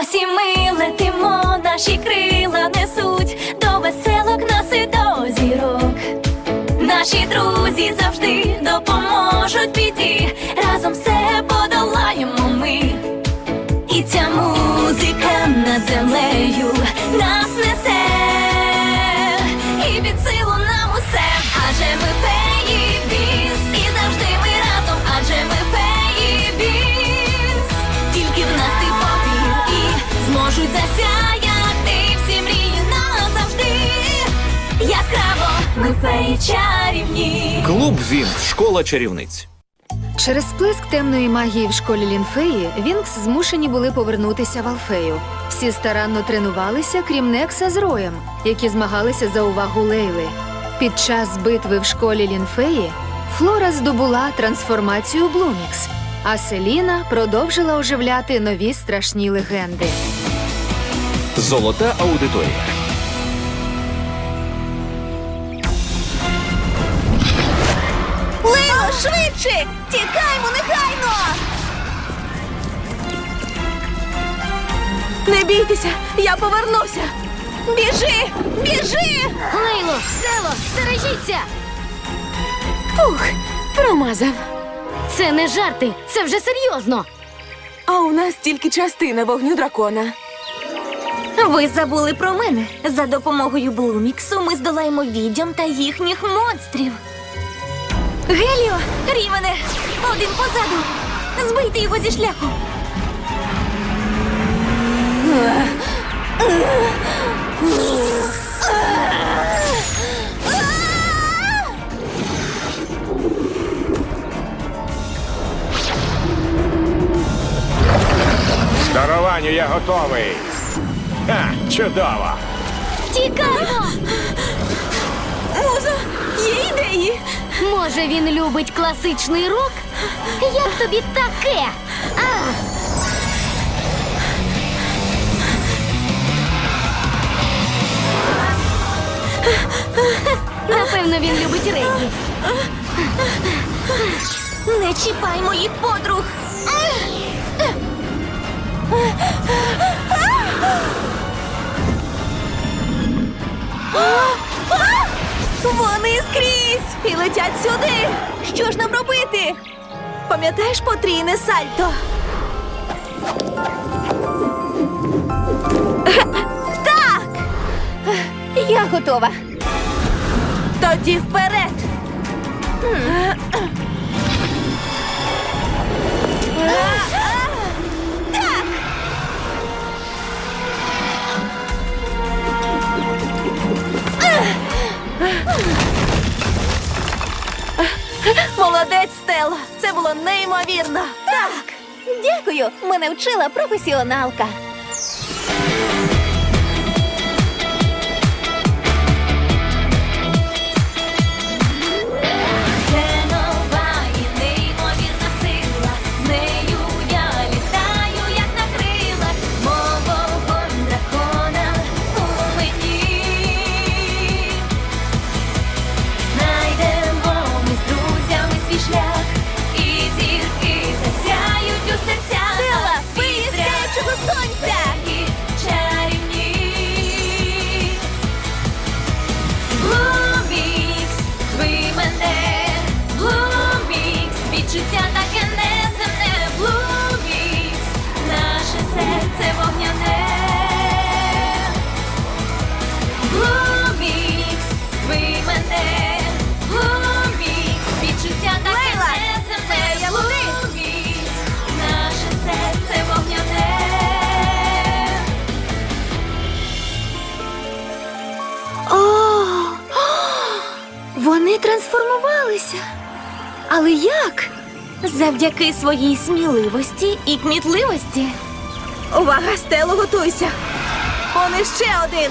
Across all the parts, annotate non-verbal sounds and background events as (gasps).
Ось і ми летимо, наші крила несуть до веселок нас і до зірок. Наші друзі завжди допоможуть піти, Разом все подолаємо ми. Феї чарівні. Клуб Вінкс, школа чарівниць. Через сплеск темної магії в школі Лінфеї Вінкс змушені були повернутися в Алфею. Всі старанно тренувалися, крім Некса з Роєм, які змагалися за увагу Лейли. Під час битви в школі Лінфеї Флора здобула трансформацію Блумікс, а Селіна продовжила оживляти нові страшні легенди. Золота аудиторія. Швидше! Тікаймо негайно! Не бійтеся, я повернуся! Біжи! Біжи! Лейло, Стело, стережіться! Фух, промазав. Це не жарти, це вже серйозно. А у нас тільки частина вогню дракона. Ви забули про мене. За допомогою Блуміксу ми здолаємо відьом та їхніх монстрів. Геліо, Рівене, один позаду. Збийте його зі шляху. Даруванню я готовий. Ха, чудово. Є ідеї. Може, він любить класичний рок? Як тобі таке? А! Напевно, він любить регі. Не чіпай моїх подруг. Вони скрізь і летять сюди. Що ж нам робити? Пам'ятаєш потрійне сальто? Так. Я готова. Тоді вперед. Так. Молодець, Стелла. Це було неймовірно. Так. Дякую. Мене вчила професіоналка. Трансформувалися. Але як? Завдяки своїй сміливості і кмітливості. Увага, Стело, готуйся. Он іще один.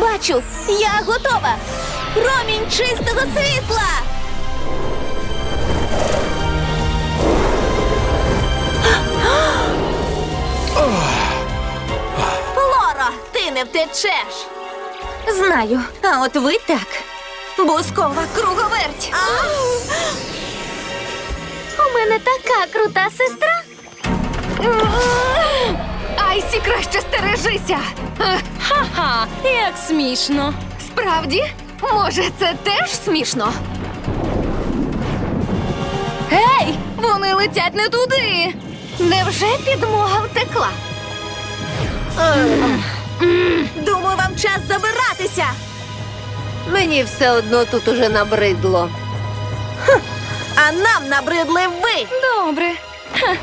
Бачу, я готова. Промінь чистого світла. Флора, ти не втечеш. Знаю, а от ви так. Бускова круговерть. У мене така крута сестра. Айсі, краще стережися. Ха-ха, як смішно. Справді? Може, це теж смішно? Гей, вони летять не туди. Невже підмога втекла? Думаю, вам час забиратися. Мені все одно тут уже набридло. А нам набридли ви. Добре. Ха.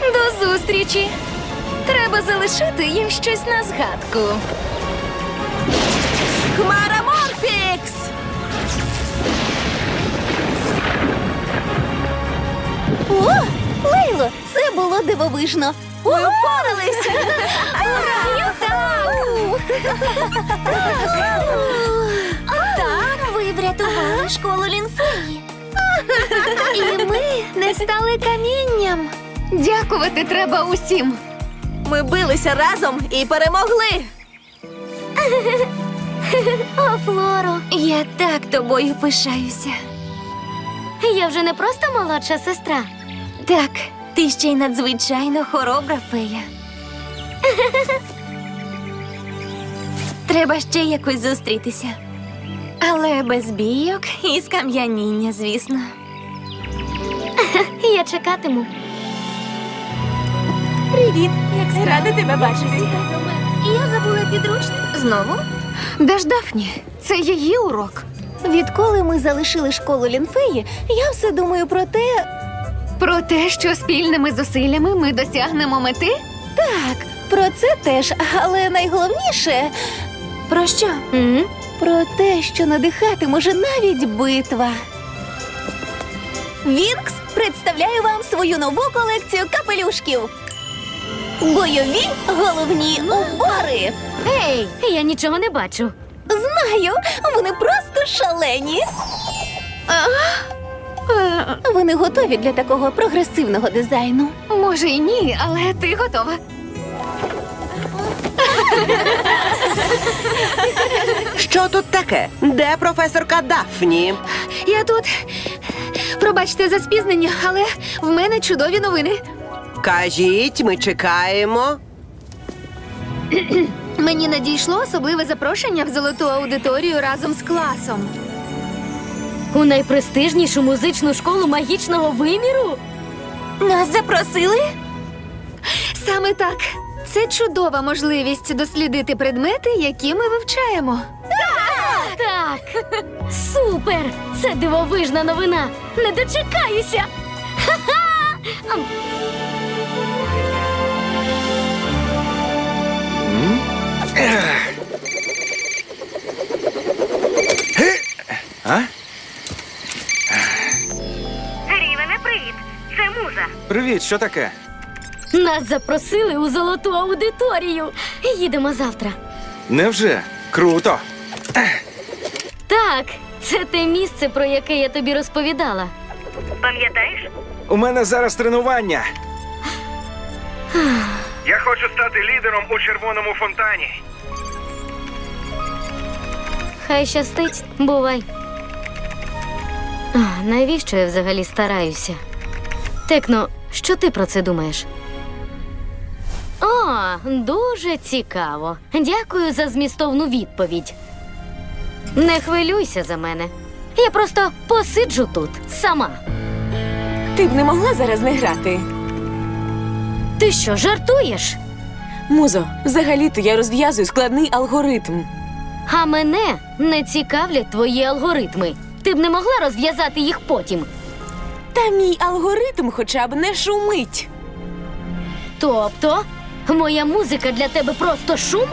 До зустрічі. Треба залишити їм щось на згадку. Хмара Морфікс! О, Лейло, це було дивовижно. Ми впоралися. Так, ви врятували школу лінфеї. І ми Не стали камінням. Дякувати треба усім. Ми билися разом і перемогли. О, Флоро, Я так тобою пишаюся. я вже не просто молодша сестра. Так, ти ще й надзвичайно хоробра фея. Треба ще якось зустрітися. Але без бійок і скам'яніння, звісно. (laughs) Я чекатиму. Привіт, як рада тебе бачити. Я забула підручник. Знову? Де ж Дафні? Це її урок. Відколи ми залишили школу лінфеї, я все думаю про те, Про те, що спільними зусиллями ми досягнемо мети? так, про це теж, але найголовніше Про що? М? Про те, що надихати може навіть битва. Вінкс представляє вам свою нову колекцію капелюшків. Бойові головні убори. Ей, я нічого не бачу. Знаю, вони просто шалені. Ви не готові для такого прогресивного дизайну. Може і ні, але ти готова. Що тут таке? Де професорка Дафні? Я тут. Пробачте за спізнення, але в мене чудові новини. Кажіть, ми чекаємо. Мені надійшло особливе запрошення в золоту аудиторію разом з класом. У найпрестижнішу музичну школу магічного виміру? Нас запросили? Саме так. Це чудова можливість дослідити предмети, які ми вивчаємо. Так. Супер! Це дивовижна новина. Не дочекаюся. Ха-ха! Ам, А? Рівене, привіт! Це муза. Привіт, що таке? Нас запросили у золоту аудиторію. Їдемо завтра. Невже? Круто. Так, це те місце, про яке я тобі розповідала. Пам'ятаєш? У мене зараз тренування. Я хочу стати лідером у червоному фонтані. Хай щастить, бувай. А, навіщо я взагалі стараюся? Текно, що ти про це думаєш? О, дуже цікаво. Дякую за змістовну відповідь. Не хвилюйся за мене. Я просто посиджу тут сама. Ти б не могла зараз не грати. Ти що, жартуєш? Музо, взагалі-то я розв'язую складний алгоритм. А мене не цікавлять твої алгоритми. Ти б не могла розв'язати їх потім. Та мій алгоритм хоча б не шумить. Тобто, моя музика для тебе просто шум?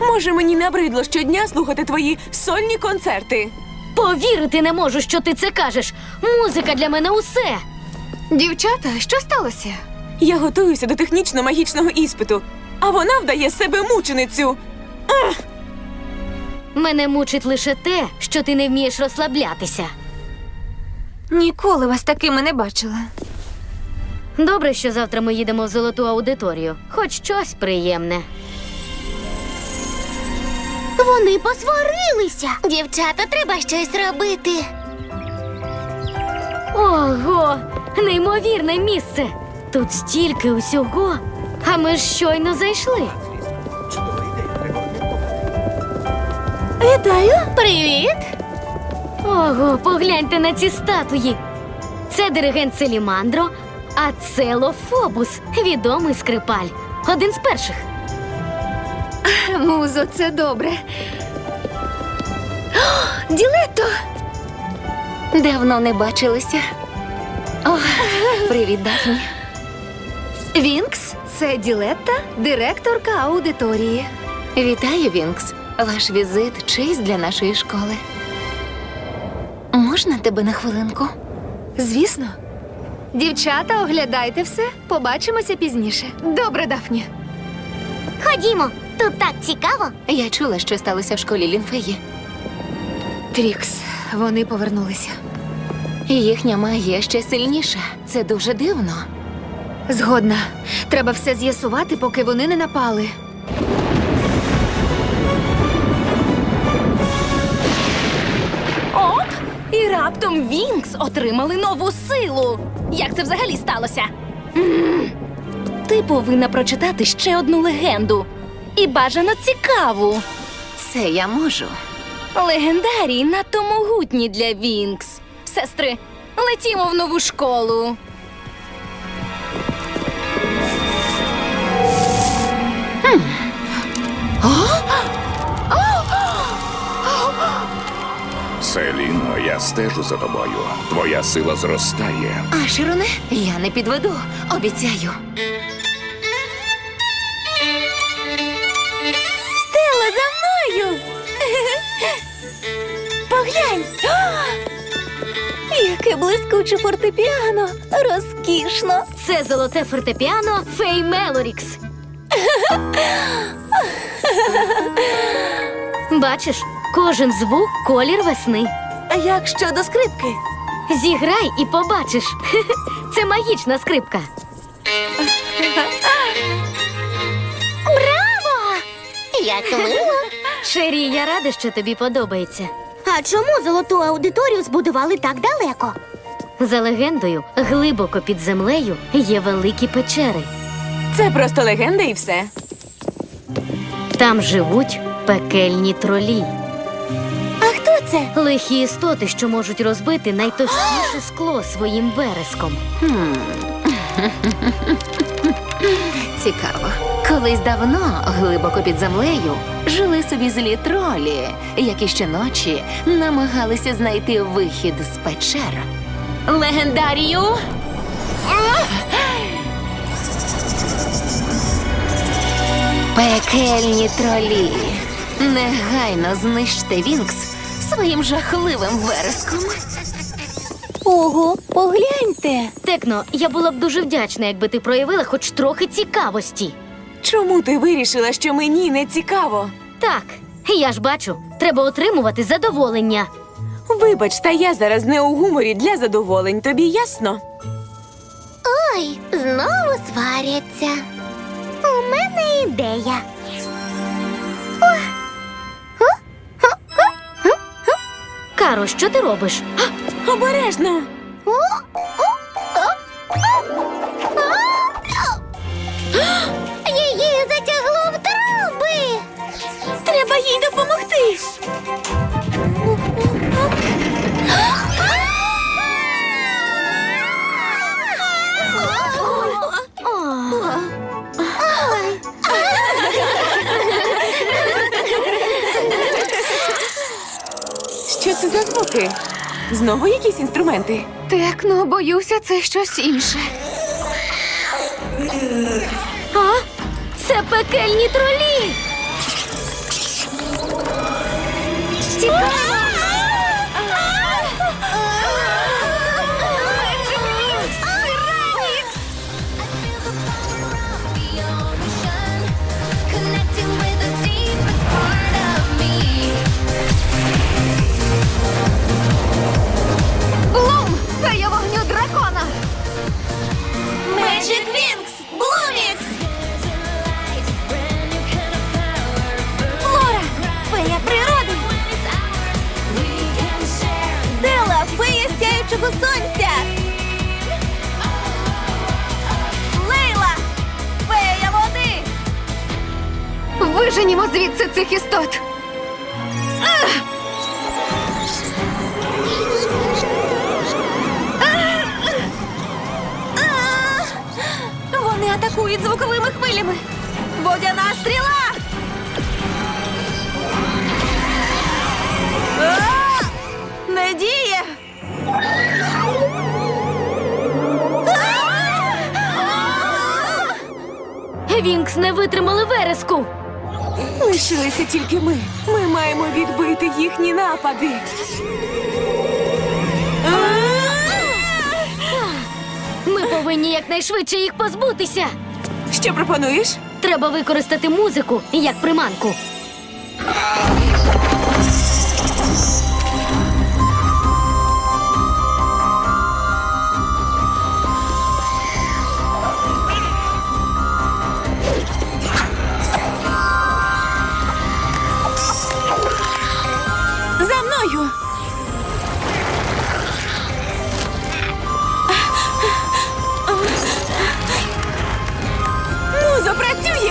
Може, мені набридло щодня слухати твої сольні концерти. Повірити не можу, що ти це кажеш. Музика для мене усе. Дівчата, що сталося? Я готуюся до технічно-магічного іспиту, а вона вдає з себе мученицю. Мене мучить лише те, що ти не вмієш розслаблятися. Ніколи вас такими не бачила. Добре, що завтра ми їдемо в золоту аудиторію. Хоч щось приємне. Вони посварилися. Дівчата, треба щось робити. Ого, неймовірне місце. Тут стільки усього. А ми ж щойно зайшли. Вітаю! Привіт! Ого, погляньте на ці статуї. Це диригент Селімандро, а це Лофобус, відомий скрипаль. Один з перших. Музо, це добре. О, Ділетто! Давно не бачилися. О, привіт, Дафні. Вінкс, це Ділетта, директорка аудиторії. Вітаю, Вінкс. Ваш візит честь для нашої школи. Можна тебе на хвилинку? Звісно. Дівчата, оглядайте все, побачимося пізніше. Добре, Дафні. Ходімо, тут так цікаво. Я чула, що сталося в школі Лінфеї. Трікс, вони повернулися. Їхня магія ще сильніша. Це дуже дивно. Згодна. Треба все з'ясувати, поки вони не напали. Раптом Вінкс отримали нову силу. Як це взагалі сталося? М, Ти повинна прочитати ще одну легенду. І бажано цікаву. Це я можу. Легендарії надто могутні для Вінкс. Сестри, летімо в нову школу. Селіно, я стежу за тобою. Твоя сила зростає. А Широне, я не підведу, обіцяю. Стелла за мною. Поглянь. Яке блискуче фортепіано. Розкішно. Це золоте фортепіано Фей Мелорікс. (laughs) Бачиш, кожен звук колір весни. А як щодо скрипки? Зіграй і побачиш. (laughs) Це магічна скрипка. Браво! Як мило! Шері, я рада, що тобі подобається. А чому золоту аудиторію збудували так далеко? За легендою, глибоко під землею є великі печери. Це просто легенда і все. Там живуть пекельні тролі. Це? Лихі істоти, що можуть розбити найтовстіше скло своїм вереском. Цікаво. Колись давно, глибоко під землею, жили собі злі тролі, які щоночі намагалися знайти вихід з печер. Легендарію. Пекельні тролі. Негайно знищте Вінкс своїм жахливим вереском. Ого, погляньте. Текно, я була б дуже вдячна, якби ти проявила хоч трохи цікавості. Чому ти вирішила, що мені не цікаво? Так, я ж бачу, треба отримувати задоволення. Вибач, та я зараз не у гуморі для задоволень, тобі ясно? Ой, знову сваряться. У мене ідея. Каро, що ти робиш? Обережно! Її затягло в труби. Треба їй допомогти. Це за звуки? Знову якісь інструменти? Текно, боюся, це щось інше. А? Це пекельні тролі! Блум! Цих істот. Вони атакують звуковими хвилями. Водяна стріла! Не діє! Вінкс не витримали вереску. Лишилися тільки ми. Ми маємо відбити їхні напади. Ми повинні якнайшвидше їх позбутися. Що пропонуєш? Треба використати музику як приманку.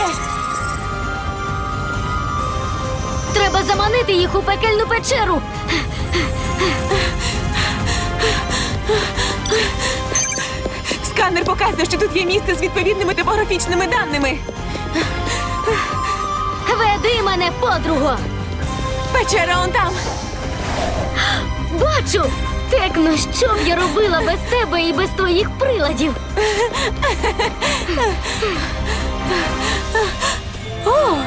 Працює! Треба заманити їх у пекельну печеру. Сканер показує, що тут є місце з відповідними топографічними даними. Веди мене, подруго. Печера он там. Бачу! Текно, що б я робила без тебе і без твоїх приладів? Ого!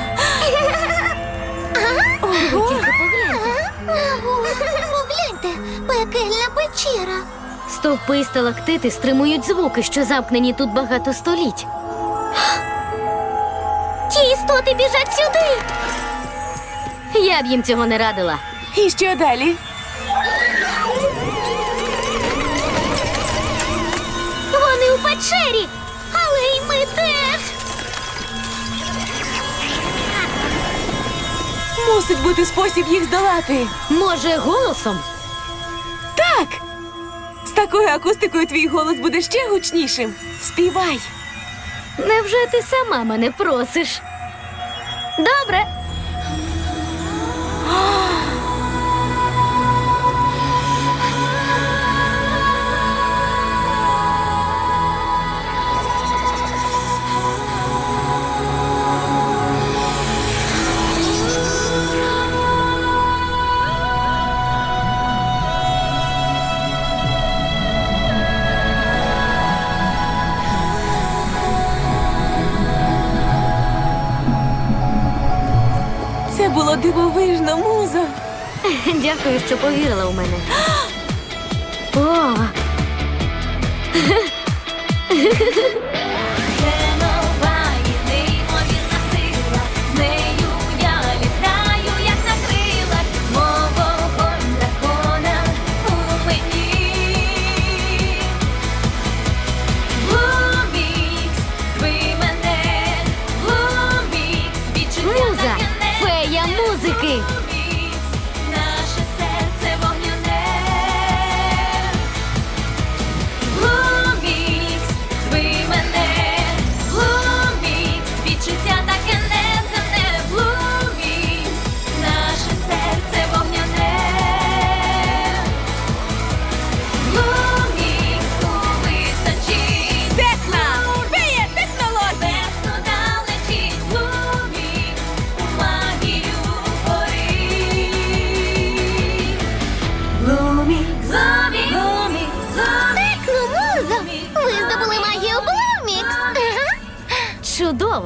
Погляньте, пекельна печера. Стовпи і сталактити стримують звуки, що замкнені тут багато століть. Ті істоти біжать сюди. Я б їм цього не радила. І що далі? Вони у печері, Мусить бути спосіб їх здолати. Може, голосом? Так! З такою акустикою твій голос буде ще гучнішим. Співай. Невже ти сама мене просиш? Добре. Це муза. Дякую, що повірила у мене. (gasps)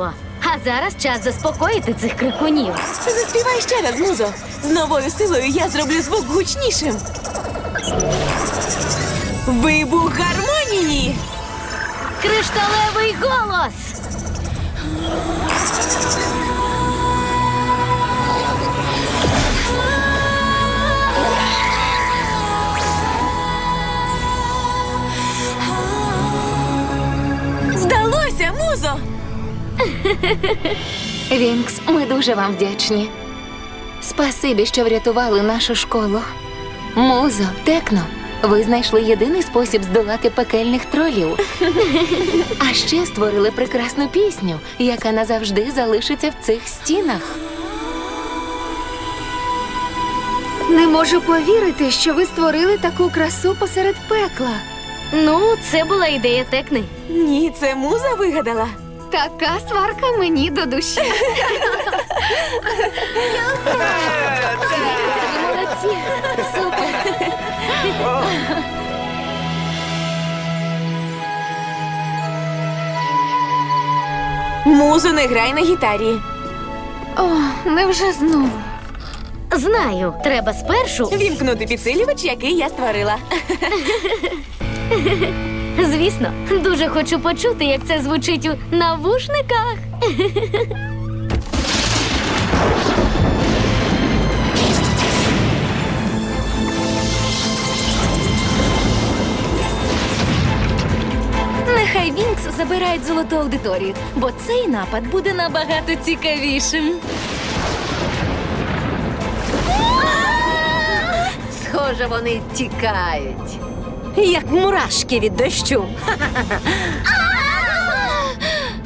Чудово! А зараз час заспокоїти цих крикунів. Заспівай ще раз, музо. З новою силою я зроблю звук гучнішим. Вибух гармонії! Кришталевий голос! Вінкс, ми дуже вам вдячні. Спасибі, що врятували нашу школу. Музо, Текно, Ви знайшли єдиний спосіб здолати пекельних тролів. А ще створили прекрасну пісню, яка назавжди залишиться в цих стінах. Не можу повірити, що ви створили таку красу посеред пекла. Ну, це була ідея текни. Ні, це муза вигадала. Така сварка мені до душі. Молодці. Супер. Музо не грай на гітарі. О, невже знову? Знаю, треба спершу. Вімкнути підсилювач, який я створила. Звісно, дуже хочу почути, як це звучить у навушниках. Нехай Вінкс забирають золоту аудиторію, бо цей напад буде набагато цікавішим. Схоже, вони тікають. Як мурашки від дощу.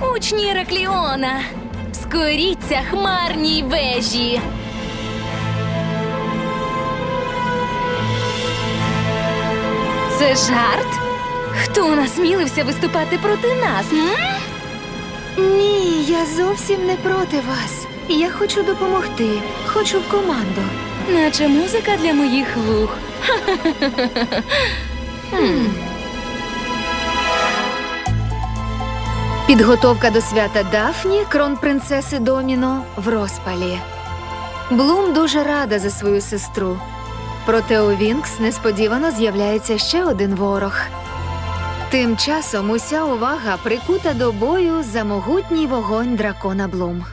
(laughs) Учні Іракліона, скоріться хмарній вежі. Це жарт? Хто насмілився виступати проти нас? М? Ні, я зовсім не проти вас. Я хочу допомогти, хочу в команду. Наче музика для моїх вух. (laughs) Підготовка до свята Дафні, кронпринцеси Доміно, в розпалі. Блум дуже рада за свою сестру. Проте у Вінкс несподівано з'являється ще один ворог. Тим часом уся увага прикута до бою за могутній вогонь дракона Блум.